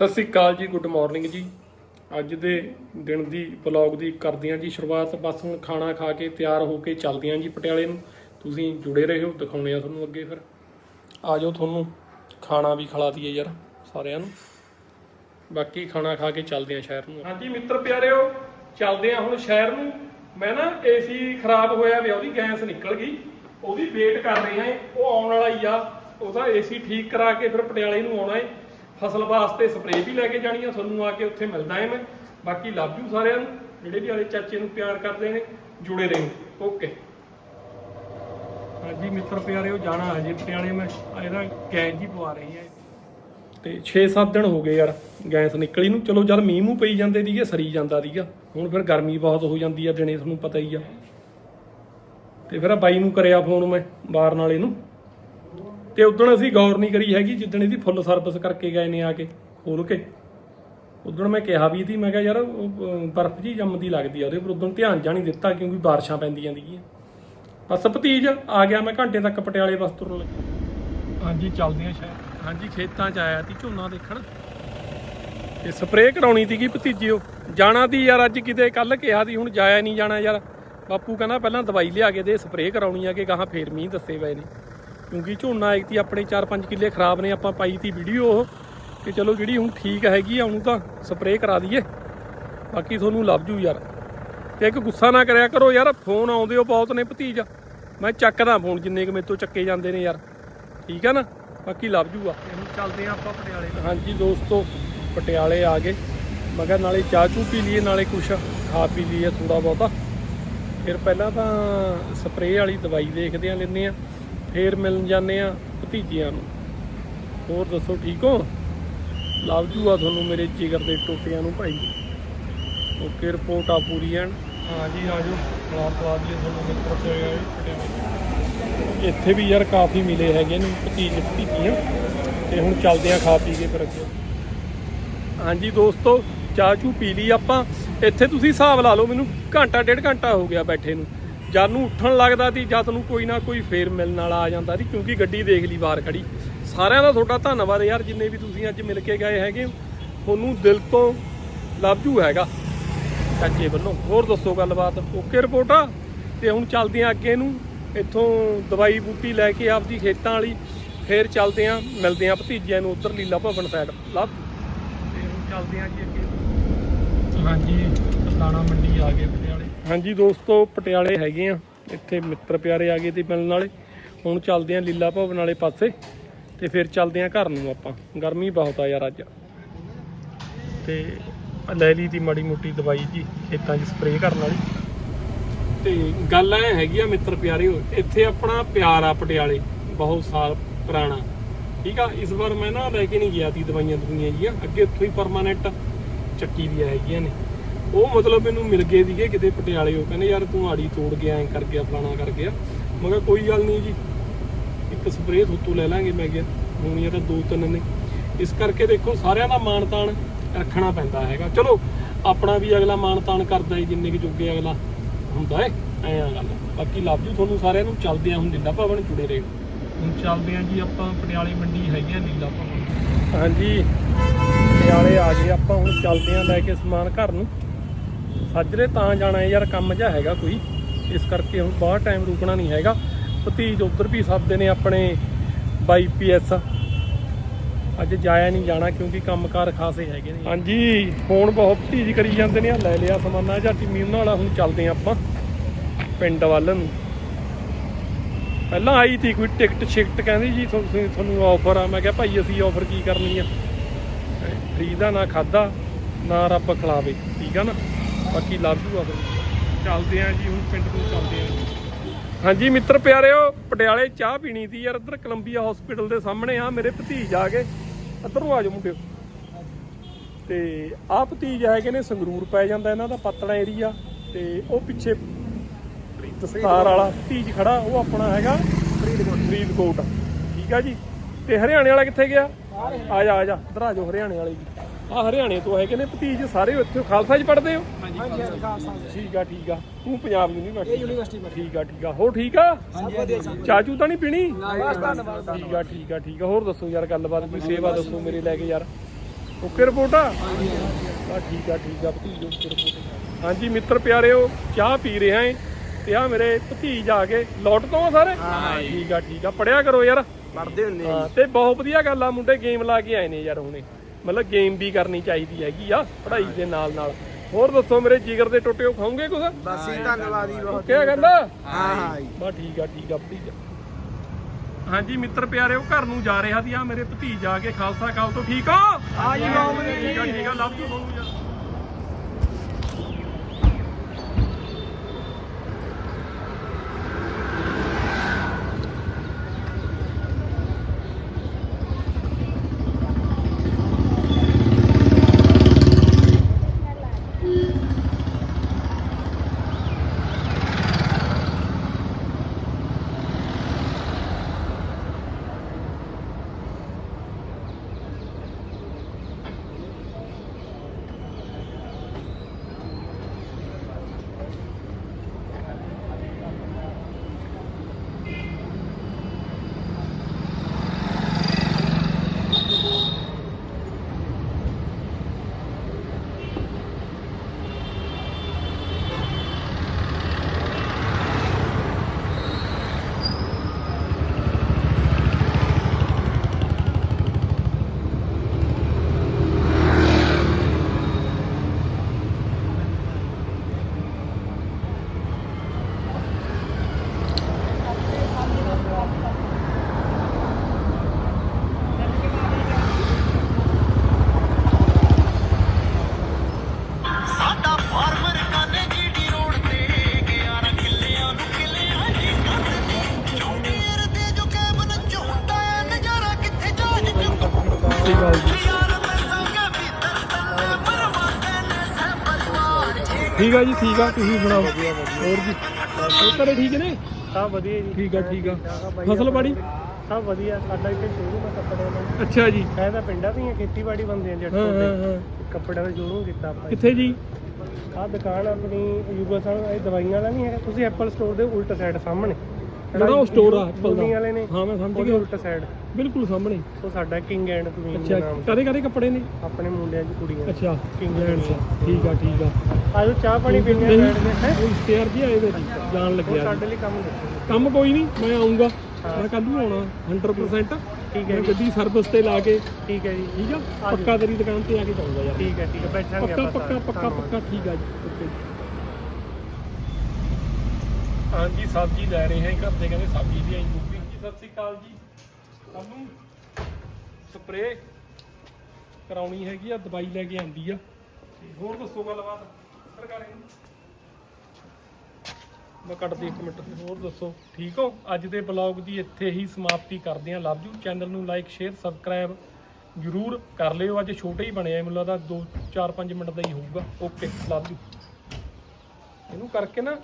ਸਤਿ ਸ੍ਰੀ ਅਕਾਲ ਜੀ good morning ਜੀ। ਅੱਜ ਦੇ ਦਿਨ ਦੀ ਵਲੌਗ ਦੀ ਕਰਦੇ ਹਾਂ ਜੀ ਸ਼ੁਰੂਆਤ, ਬਸ ਹੁਣ ਖਾਣਾ ਖਾ ਕੇ ਤਿਆਰ ਹੋ ਕੇ ਚੱਲਦੇ ਹਾਂ ਜੀ ਪਟਿਆਲੇ ਨੂੰ। ਤੁਸੀਂ ਜੁੜੇ ਰਹੋ ਦਿਖਾਉਣੇ ਆ ਤੁਹਾਨੂੰ ਅੱਗੇ ਫਿਰ। ਆ ਜਾਓ ਤੁਹਾਨੂੰ, ਖਾਣਾ ਵੀ ਖਿਲਾ ਦਈਏ ਯਾਰ ਸਾਰਿਆਂ ਨੂੰ। ਬਾਕੀ ਖਾਣਾ ਖਾ ਕੇ ਚੱਲਦੇ ਹਾਂ ਸ਼ਹਿਰ ਨੂੰ। ਹਾਂਜੀ ਮਿੱਤਰ ਪਿਆਰਿਓ, ਚੱਲਦੇ ਹਾਂ ਹੁਣ ਸ਼ਹਿਰ ਨੂੰ। ਮੈਂ ਨਾ ਏਸੀ ਖਰਾਬ ਹੋਇਆ ਵੀ ਉਹਦੀ ਗੈਸ ਨਿਕਲ ਗਈ। ਉਹਦੀ ਵੇਟ ਕਰ ਰਹੇ ਹਾਂ ਉਹ ਆਉਣ ਵਾਲਾ ਹੀ ਆ। ਉਹਦਾ ਏਸੀ ਠੀਕ ਕਰਾ ਕੇ ਫਿਰ ਪਟਿਆਲੇ ਨੂੰ ਆਉਣਾ ਹੈ ਫਸਲ ਵਾਸਤੇ ਸਪਰੇਅ ਵੀ ਲੈ ਕੇ ਜਾਣੀ ਆ ਤੁਹਾਨੂੰ ਆ ਕੇ ਉੱਥੇ ਮਿਲਦਾ ਹੈ ਮੈਂ। ਬਾਕੀ ਲਵ ਯੂ ਸਾਰਿਆਂ ਨੂੰ ਜਿਹੜੇ ਵੀ ਵਾਲੇ ਚਾਚੇ ਨੂੰ ਪਿਆਰ ਕਰਦੇ ਨੇ ਜੁੜੇ ਰਹੋ। ਓਕੇ ਹਾਂਜੀ ਮਿੱਤਰ ਪਿਆਰਿਓ ਜਾਣਾ ਹਜੇ ਪਟਿਆਲੇ ਮੈਂ। ਇਹਦਾ ਗੈਸ ਜੀ ਪਵਾ ਰਹੀ ਹੈ ਤੇ 6-7 ਦਿਨ ਹੋ ਗਏ ਯਾਰ ਗੈਸ ਨਿਕਲੀ ਨੂੰ। ਚਲੋ ਜਦ ਮੀਂਹ ਮੂੰਹ ਪਈ ਜਾਂਦੇ ਦੀਗੇ ਸਰੀ ਜਾਂਦਾ ਦੀਗਾ ਹੁਣ ਫਿਰ ਗਰਮੀ ਬਹੁਤ ਹੋ ਜਾਂਦੀ ਆ ਦਿਨੇ ਤੁਹਾਨੂੰ ਪਤਾ ਹੀ ਆ। ਤੇ ਫਿਰ ਆ ਬਾਈ ਨੂੰ ਕਰਿਆ ਫੋਨ ਮੈਂ ਬਾਹਰ ਨਾਲੇ ਨੂੰ। ਤੇ ਉਦੋਂ ਅਸੀਂ ਗੌਰ ਨਹੀਂ ਕਰੀ ਹੈਗੀ ਜਿੱਦਣ ਇਹਦੀ ਫੁੱਲ ਸਰਵਿਸ ਕਰਕੇ ਗਏ ਨੇ ਆ ਕੇ ਖੋਲ ਕੇ। ਉਦੋਂ ਮੈਂ ਕਿਹਾ ਵੀ ਸੀ ਮੈਂ ਕਿਹਾ ਯਾਰ ਉਹ, ਬਰਫ਼ ਜੀ ਜੰਮਦੀ ਲੱਗਦੀ ਆ ਉਹਦੇ ਪਰ ਉਦੋਂ ਧਿਆਨ ਜਾ ਨਹੀਂ ਦਿੱਤਾ ਕਿਉਂਕਿ ਬਾਰਿਸ਼ਾਂ ਪੈਂਦੀਆਂ ਸੀਗੀਆਂ। ਬਸ ਭਤੀਜ ਆ ਗਿਆ ਮੈਂ ਘੰਟੇ ਤੱਕ ਪਟਿਆਲੇ ਬਸ ਤੁਰਨ ਲੱਗਾ। ਹਾਂਜੀ ਚੱਲਦੇ ਆ ਸ਼ਾਇਦ। ਹਾਂਜੀ ਖੇਤਾਂ 'ਚ ਆਇਆ ਸੀ ਝੋਨਾ ਦੇਖਣ। ਤੇ ਸਪਰੇਅ ਕਰਾਉਣੀ ਸੀਗੀ ਭਤੀਜਿਓ। ਜਾਣਾ ਦੀ ਯਾਰ ਅੱਜ ਕਿਤੇ ਕੱਲ ਕਿਹਾ ਸੀ ਹੁਣ ਜਾਇਆ ਨਹੀਂ ਜਾਣਾ ਯਾਰ। ਬਾਪੂ ਕਹਿੰਦਾ ਪਹਿਲਾਂ ਦਵਾਈ ਲਿਆ ਕੇ ਦੇ ਸਪਰੇਅ ਕਰਾਉਣੀ ਆ ਕਿ ਗਾਹਾਂ ਫੇਰ ਮੀਂਹ ਦੱਸੇ ਪਏ ਨੇ। ਕਿਉਂਕਿ ਝੋਨਾ ਇੱਕ ਤੀ ਆਪਣੇ 4-5 ਕਿੱਲੇ ਖਰਾਬ ਨੇ ਆਪਾਂ ਪਾਈ ਤੀ ਵੀਡੀਓ ਉਹ ਕਿ ਚਲੋ ਜਿਹੜੀ ਹੁਣ ਠੀਕ ਹੈਗੀ ਆ ਉਹਨੂੰ ਤਾਂ ਸਪਰੇਅ ਕਰਾ ਦਈਏ। ਬਾਕੀ ਤੁਹਾਨੂੰ ਲੱਭ ਜੂ ਯਾਰ। ਤੇ ਇੱਕ ਗੁੱਸਾ ਨਾ ਕਰਿਆ ਕਰੋ ਯਾਰ ਫੋਨ ਆਉਂਦੇ ਹੋ ਬਹੁਤ ਨੇ ਭਤੀਜ। ਮੈਂ ਚੱਕਦਾ ਫੋਨ ਜਿੰਨੇ ਕੁ ਮੇਰੇ ਤੋਂ ਚੱਕੇ ਜਾਂਦੇ ਨੇ ਯਾਰ। ਠੀਕ ਆ ਨਾ? ਬਾਕੀ ਲੱਭ ਜੂਗਾ। ਹੁਣ ਚੱਲਦੇ ਆ ਆਪਾਂ ਪਟਿਆਲੇ ਹਾਂਜੀ ਦੋਸਤੋ ਪਟਿਆਲੇ ਆ ਗਏ। ਮਗਰ ਨਾਲੇ ਚਾਹ ਚੂ ਪੀ ਲਈਏ ਨਾਲੇ ਕੁਛ ਖਾ ਪੀ ਲਈਏ ਥੋੜਾ ਬਹੁਤਾ। ਫਿਰ ਪਹਿਲਾਂ ਤਾਂ ਸਪਰੇਅ ਵਾਲੀ ਦਵਾਈ ਦੇਖਦੇ ਆ ਲੈਂਦੇ ਆ। ਫਿਰ ਮਿਲਣ ਜਾਂਦੇ ਆ ਭਤੀਜਿਆਂ ਨੂੰ। ਹੋਰ ਦੱਸੋ ਠੀਕ ਹੋ? ਲਵ ਜੂਆ ਤੁਹਾਨੂੰ ਮੇਰੇ ਜਿਗਰ ਦੇ ਟੋਟਿਆਂ ਨੂੰ ਭਾਈ। ਓਕੇ ਰਿਪੋਰਟ ਆ ਪੂਰੀ ਐਨ। ਹਾਂ ਜੀ ਆ ਜਾਓ। ਖਲਾਰ ਪਵਾ ਦਈਏ ਤੁਹਾਨੂੰ ਮਿੱਤਰ ਤੇ ਆਏ ਪਟਿਆਲੇ ਇੱਥੇ ਵੀ ਯਾਰ ਕਾਫੀ ਮਿਲੇ ਹੈਗੇ ਨੇ ਭਤੀਜ ਭਤੀਜੀਆਂ। ਤੇ ਹੁਣ ਚੱਲਦੇ ਆ ਖਾ ਪੀ ਕੇ ਫਿਰ ਅੱਗੇ। ਹਾਂਜੀ ਦੋਸਤੋ ਚਾਹ ਚੂ ਪੀ ਲਈ ਆਪਾਂ। ਇੱਥੇ ਤੁਸੀਂ ਹਿਸਾਬ ਲਾ ਲਓ ਮੈਨੂੰ ਘੰਟਾ ਡੇਢ ਘੰਟਾ ਹੋ ਗਿਆ ਬੈਠੇ ਨੂੰ। ਜਦ ਨੂੰ ਉੱਠਣ ਲੱਗਦਾ ਸੀ ਜਦ ਨੂੰ ਕੋਈ ਨਾ ਕੋਈ ਫੇਰ ਮਿਲਣ ਵਾਲਾ ਆ ਜਾਂਦਾ ਸੀ, ਕਿਉਂਕਿ ਗੱਡੀ ਦੇਖ ਲਈ ਬਾਹਰ ਖੜੀ। ਸਾਰਿਆਂ ਦਾ ਤੁਹਾਡਾ ਧੰਨਵਾਦ ਯਾਰ, ਜਿੰਨੇ ਵੀ ਤੁਸੀਂ ਅੱਜ ਮਿਲ ਕੇ ਗਏ ਹੈਗੇ ਤੁਹਾਨੂੰ ਦਿਲ ਤੋਂ ਲਵ ਯੂ ਹੈਗਾ। ਚਾਚੇ ਵੱਲੋਂ। ਹੋਰ ਦੱਸੋ ਗੱਲਬਾਤ? Okay report? ਆ ਤੇ ਹੁਣ ਚੱਲਦੇ ਆ ਅੱਗੇ ਨੂੰ। ਇੱਥੋਂ ਦਵਾਈ ਬੂਟੀ ਲੈ ਕੇ ਆਪਦੀ ਖੇਤਾਂ ਵਾਲੀ, ਫੇਰ ਚੱਲਦੇ ਆ ਮਿਲਦੇ ਆ ਭਤੀਜਿਆਂ ਨੂੰ ਉੱਧਰ ਲੀਲਾ ਭਵਨ ਸਾਈਡ ਲਵ ਤੇ ਹੁਣ ਚੱਲਦੇ ਆ ਜੀ ਅੱਗੇ। ਹਾਂਜੀ ਦਾਣਾ ਮੰਡੀ ਆ ਗਏ ਹਾਂਜੀ ਦੋਸਤੋ, ਪਟਿਆਲੇ ਹੈਗੇ ਆ। ਇੱਥੇ ਮਿੱਤਰ ਪਿਆਰੇ ਆ ਗਏ ਤੇ ਮਿਲਣ ਵਾਲੇ। ਹੁਣ ਚੱਲਦੇ ਆ ਲੀਲਾ ਭਵਨ ਵਾਲੇ ਪਾਸੇ ਤੇ ਫਿਰ ਚੱਲਦੇ ਆ ਘਰ ਨੂੰ ਆਪਾਂ। ਗਰਮੀ ਬਹੁਤ ਆ ਯਾਰ ਅੱਜ। ਤੇ ਲੈ ਲਈ ਦੀ ਮਾੜੀ ਮੋਟੀ ਦਵਾਈ ਜੀ, ਖੇਤਾਂ 'ਚ ਸਪਰੇਅ ਕਰਨ ਵਾਲੀ। ਤੇ ਗੱਲ ਐ ਹੈਗੀ ਆ ਮਿੱਤਰ ਪਿਆਰਿਓ, ਇੱਥੇ ਆਪਣਾ ਪਿਆਰ ਆ ਪਟਿਆਲੇ, ਬਹੁਤ ਸਾਲ ਪੁਰਾਣਾ। ਠੀਕ ਆ, ਇਸ ਵਾਰ ਮੈਂ ਨਾ ਲੈ ਕੇ ਨਹੀਂ ਗਿਆ ਤੀ ਦਵਾਈਆਂ ਦੁਨੀਆਂ ਜੀਆਂ। ਅੱਗੇ ਉੱਥੋਂ ਹੀ ਪਰਮਾਨੈਂਟ ਚੱਕੀ ਦੀਆਂ ਹੈਗੀਆਂ ਨੇ। ਉਹ ਮਤਲਬ ਮੈਨੂੰ ਮਿਲ ਗਏ ਸੀਗੇ ਕਿਤੇ ਪਟਿਆਲੇ ਉਹ ਕਹਿੰਦੇ ਯਾਰ ਤੂੰ ਆੜੀ ਤੋੜ ਗਿਆ ਐਂ ਕਰ ਗਿਆ ਫਲਾਣਾ ਕਰ ਗਿਆ ਮੈਂ ਕਿਹਾ ਕੋਈ ਗੱਲ ਨਹੀਂ ਜੀ ਇੱਕ ਸਪਰੇਅ ਥੋਤੋਂ ਲੈ ਲਾਂਗੇ। ਮੈਂ ਕਿਹਾ ਹੋਣੀਆਂ ਤਾਂ ਦੋ ਤਿੰਨ ਨੇ। ਇਸ ਕਰਕੇ ਦੇਖੋ ਸਾਰਿਆਂ ਦਾ ਮਾਣ ਤਾਣ ਰੱਖਣਾ ਪੈਂਦਾ ਹੈਗਾ। ਚਲੋ ਆਪਣਾ ਵੀ ਅਗਲਾ ਮਾਣ ਤਾਣ ਕਰਦਾ ਹੈ ਜਿੰਨੇ ਕਿ ਜੋਗੇ ਅਗਲਾ ਹੁੰਦਾ ਹੈ ਐਂ ਆ ਗੱਲ। ਬਾਕੀ ਲਵ ਜੂ ਤੁਹਾਨੂੰ ਸਾਰਿਆਂ ਨੂੰ। ਚੱਲਦੇ ਆ ਹੁਣ ਲੀਲਾ ਭਵਨ ਜੁੜੇ ਰਹੋ। ਹੁਣ ਚੱਲਦੇ ਆ ਜੀ ਆਪਾਂ ਪਟਿਆਲੇ ਮੰਡੀ ਹੈਗੀ ਆ ਲੀਲਾ ਭਵਨ। ਹਾਂਜੀ। ਪਟਿਆਲੇ ਆ ਗਏ ਆਪਾਂ ਹੁਣ ਚੱਲਦੇ ਆ ਲੈ ਕੇ ਸਮਾਨ ਘਰ ਨੂੰ। ਸੱਜਰੇ ਤਾਂ ਜਾਣਾ ਯਾਰ, ਕੰਮ ਜਿਹਾ ਹੈਗਾ ਕੋਈ। ਇਸ ਕਰਕੇ ਹੁਣ ਬਾਹਰ ਟਾਈਮ ਰੁਕਣਾ ਨਹੀਂ ਹੈਗਾ। ਭਤੀਜ ਉੱਧਰ ਵੀ ਸੱਦਦੇ ਨੇ ਆਪਣੇ ਬਾਈ ਪੀਐਸ ਅੱਜ ਜਾਇਆ ਨਹੀਂ ਜਾਣਾ ਕਿਉਂਕਿ ਕੰਮਕਾਰ ਖਾਸੇ ਹੈਗੇ ਨੇ। ਹਾਂਜੀ, ਫੋਨ ਬਹੁਤ ਭਤੀਜ ਕਰੀ ਜਾਂਦੇ ਨੇ। ਆ ਲੈ ਲਿਆ ਸਮਾਨਾ ਜਾਂ ਟੀਮੀ ਵਾਲਾ ਹੁਣ ਚੱਲਦੇ ਆ ਆਪਾਂ ਪਿੰਡ ਵੱਲ ਨੂੰ। ਪਹਿਲਾਂ ਆਈ ਤੀ ਕੋਈ ਟਿਕਟ ਸ਼ਿਕਟ ਕਹਿੰਦੀ ਜੀ ਤੁਹਾਨੂੰ ਤੁਹਾਨੂੰ ਆਫਰ ਆ। ਮੈਂ ਕਿਹਾ, ਭਾਈ, ਅਸੀਂ ਆਫਰ ਕੀ ਕਰਨੀ ਆ? ਫਰੀ ਦਾ ਨਾ ਖਾਦਾ, ਨਾ ਰੱਬ ਖਿਲਾਵੇ। ਠੀਕ ਆ ਨਾ? ਬਾਕੀ ਯੂ ਆ ਫਿਰ। ਚੱਲਦੇ ਆ ਜੀ ਹੁਣ ਪਿੰਡ ਨੂੰ ਚੱਲਦੇ ਆ। ਹਾਂਜੀ ਮਿੱਤਰ ਪਿਆਰਿਓ ਪਟਿਆਲੇ ਚਾਹ ਪੀਣੀ ਸੀ ਯਾਰ ਇੱਧਰ ਕੋਲੰਬੀਆ ਹਸਪੀਟਲ ਦੇ ਸਾਹਮਣੇ ਆ ਮੇਰੇ ਭਤੀਜ ਆ ਗਏ। ਇੱਧਰ ਨੂੰ ਆ ਜਾਓ ਮੁੰਡਿਓ। ਤੇ ਆਹ ਭਤੀਜ ਹੈਗੇ ਨੇ ਸੰਗਰੂਰ ਪੈ ਜਾਂਦਾ ਇਹਨਾਂ ਦਾ ਪਤਲਾ ਏਰੀਆ ਤੇ ਉਹ ਪਿੱਛੇ ਦਸਤਾਰ ਵਾਲਾ ਭਤੀਜ ਖੜਾ ਉਹ ਆਪਣਾ ਹੈਗਾ ਫਰੀਦਕੋਟ। ਫਰੀਦਕੋਟ। ਠੀਕ ਆ ਜੀ? ਤੇ ਹਰਿਆਣੇ ਵਾਲਾ ਕਿੱਥੇ ਗਿਆ? ਆ ਜਾ ਆ ਜਾ ਇੱਧਰ ਆ ਜਾਓ ਹਰਿਆਣੇ ਵਾਲੇ ਜੀ। ਆ ਹਰਿਆਣੇ ਤੋਂ ਹੈਗੇ ਨੇ ਭਤੀਜ ਸਾਰੇ ਇੱਥੇ ਖਾਲਸਾ ਚ ਪੜ੍ਹਦੇ ਹੋ? ਹਾਂਜੀ ਹਾਂਜੀ ਖਾਲਸਾ ਠੀਕ ਆ ਠੀਕ ਆ। ਤੂੰ ਪੰਜਾਬ ਯੂਨੀਵਰਸਿਟੀ ਇਹ ਯੂਨੀਵਰਸਿਟੀ ਪੜ੍ਹੀ ਠੀਕ ਆ ਠੀਕ ਆ। ਹੋ ਠੀਕ ਆ? ਹਾਂਜੀ ਵਧੀਆ ਸਭ ਚਾਚੂ ਤਾਂ ਨਹੀਂ ਪੀਣੀ? ਬਸ ਧੰਨਵਾਦ ਠੀਕ ਆ ਠੀਕ ਆ ਠੀਕ ਆ ਹੋਰ ਦੱਸੋ ਯਾਰ ਗੱਲਬਾਤ ਕੋਈ ਸੇਵਾ ਦੱਸੋ ਮੇਰੇ ਲੈ ਕੇ ਯਾਰ। ਓਕੇ ਰਿਪੋਰਟ ਆ? ਠੀਕ ਆ ਠੀਕ ਆ। ਭਤੀਜ ਓਕੇ ਰਿਪੋਰਟ ਹਾਂਜੀ ਮਿੱਤਰ ਪਿਆਰਿਓ ਚਾਹ ਪੀ ਰਿਹਾ ਏ। ਤੇ ਆ ਮੇਰੇ ਭਤੀਜ ਆ ਗਏ ਲੋਟ ਤੋਂ ਆ ਸਾਰੇ? ਹਾਂ। ਠੀਕ ਆ ਠੀਕ ਆ। ਪੜਿਆ ਕਰੋ ਯਾਰ। ਪੜਦੇ ਹੁੰਦੇ ਹਾਂ ਤੇ ਬਹੁਤ ਵਧੀਆ ਗੱਲ ਆ। ਮੁੰਡੇ ਗੇਮ ਲਾ ਕੇ ਆਏ ਨੇ ਯਾਰ ਹੁਣੇ। ਮਤਲਬ ਗੇਮ ਵੀ ਕਰਨੀ ਚਾਹੀਦੀ ਹੈਗੀ ਆ ਪੜ੍ਹਾਈ ਦੇ ਨਾਲ ਨਾਲ। ਹੋਰ ਦੱਸੋ ਮੇਰੇ ਜਿਗਰ ਦੇ ਟੁੱਟਿਓ ਖਾਓਗੇ ਕੁਝ ਬਸ ਹੀ ਧੰਨਵਾਦ ਬਹੁਤ ਆ ਗੱਲ ਆ ਹਾਂ ਹਾਂ ਬਾ ਠੀਕ ਆ ਠੀਕ ਆ ਭਤੀਜਾ ਹਾਂਜੀ ਮਿੱਤਰ ਪਿਆਰਿਓ ਘਰ ਨੂੰ ਜਾ ਰਿਹਾ ਸੀ ਆ ਮੇਰੇ ਭਤੀਜ ਆ ਕੇ ਖਾਲਸਾ ਕਾਲ ਤੋਂ ਠੀਕ ਹੋ ਹਾਂ ਜੀ, ਵਧੀਆ ਠੀਕ ਆ ਠੀਕ ਆ ਲਵ ਯੂ ਤੁਹਾਨੂੰ ਯਾਰ ਠੀਕ ਆ ਜੀ ਠੀਕ ਆ ਤੁਸੀਂ ਸੁਣਾਓ? ਹੋਰ ਜੀ? ਹੋਰ ਘਰੇ ਠੀਕ ਨੇ? ਸਭ ਵਧੀਆ ਜੀ। ਠੀਕ ਆ ਠੀਕ ਆ। ਫਸਲਬਾੜੀ ਸਭ ਵਧੀਆ। ਸਾਡਾ ਇੱਥੇ ਸ਼ੋਰੂਮ ਹੈ ਕੱਪੜੇ ਦਾ। ਅੱਛਾ ਜੀ। ਇਹ ਤਾਂ ਪਿੰਡਾਂ ਦੀਆਂ ਖੇਤੀਬਾੜੀ ਬੰਦੇ ਆ ਜੱਟ ਹਾਂ ਕੱਪੜੇ ਦਾ ਸ਼ੋਰੂਮ ਕੀਤਾ ਆਪਾਂ ਕਿੱਥੇ ਜੀ? ਆਹ ਦੁਕਾਨ ਆਪਣੀ ਯੂਗਾ ਸਾਹਿਬ ਇਹ ਦਵਾਈਆਂ ਵਾਲਾ ਨਹੀਂ ਹੈਗਾ। ਤੁਸੀਂ ਐਪਲ ਸਟੋਰ ਦੇ ਉਲਟ ਸਾਈਡ ਸਾਹਮਣੇ। ਜਿਹੜਾ ਉਹ store ਆ Apple ਦਾ। Apple ਵਾਲੇ ਨੇ। ਹਾਂ, ਮੈਂ ਸਮਝ ਗਿਆ। ਉਲਟ ਸਾਈਡ ਬਿਲਕੁਲ ਸਾਹਮਣੇ। ਉਹ ਸਾਡਾ ਕਿੰਗ ਐਂਡ ਕੁਈਨ ਅੱਛਾ ਦਾ ਨਾਮ। ਕਦੇ ਕਦੇ ਕੱਪੜੇ ਨੇ? ਆਪਣੇ ਮੁੰਡਿਆਂ ਦੀ ਕੁੜੀਆਂ ਦੇ। ਅੱਛਾ। Gents, James। ਠੀਕ ਆ ਠੀਕ ਆ। ਆਜੋ ਚਾਹ ਪਾਣੀ ਪੀਣੇ ਆ ਬੈਠ ਕੇ ਹੈ? ਉਹ ਇਸ਼ਤਿਹਾਰ ਜੀ ਆਏ ਵੇ ਜਾਣ ਲੱਗਿਆ ਸਾਡੇ। ਲਈ ਕੰਮ ਕੰਮ ਕੋਈ ਨਹੀਂ ਮੈਂ ਆਉਂਗਾ। ਮੈਂ ਕੱਲ ਨੂੰ ਆਉਣਾ 100% ਠੀਕ ਹੈ ਜੀ। ਗੱਡੀ ਸਰਵਿਸ ਤੇ ਲਾ ਕੇ। ਠੀਕ ਹੈ ਜੀ। ਠੀਕ ਆ? ਪੱਕਾ ਤੇਰੀ ਦੁਕਾਨ ਤੇ ਆ ਕੇ ਜਾਊਂਗਾ ਯਾਰ। ਠੀਕ ਹੈ ਠੀਕ ਹੈ। ਬੈਠਾਂਗੇ ਆਪਾਂ ਪੱਕਾ। ਪੱਕਾ। ਪੱਕਾ ਠੀਕ ਆ ਜੀ। ਓਕੇ। ਹਾਂਜੀ ਸਬਜ਼ੀ ਲੈ ਰਹੇ ਹਾਂ ਘਰ ਦੇ ਕਹਿੰਦੇ ਸਬਜ਼ੀ ਦੀ ਆਈ ਗੋਭੀ। ਜੀ, ਸਤਿ ਸ੍ਰੀ ਅਕਾਲ ਜੀ। ਸਾਨੂੰ ਸਪਰੇ ਕਰਾਉਣੀ ਹੈਗੀ ਆ, ਦਵਾਈ ਲੈ ਕੇ ਆਂਦੀ ਆ। ਹੋਰ ਦੱਸੋ ਗੱਲਬਾਤ? ਸਰਕਾਰੇ ਮੈਂ ਕੱਟਦੀ ਇੱਕ ਮਿੰਟ, ਹੋਰ ਦੱਸੋ? ਠੀਕ ਹੋ? ਅੱਜ ਦੇ ਬਲੌਗ ਦੀ ਇੱਥੇ ਹੀ ਸਮਾਪਤੀ ਕਰਦੇ ਹਾਂ। Love you. ਚੈਨਲ ਨੂੰ ਲਾਈਕ, ਸ਼ੇਅਰ, ਸਬਸਕ੍ਰਾਈਬ ਜਰੂਰ ਕਰ ਲਿਓ। ਅੱਜ ਛੋਟਾ ਹੀ ਬਣਿਆ, ਮੈਨੂੰ ਲੱਗਦਾ 2 4 5 ਮਿੰਟ ਦਾ ਹੀ ਹੋਊਗਾ। Okay, love you. ਇਹਨੂੰ ਕਰਕੇ ਨਾ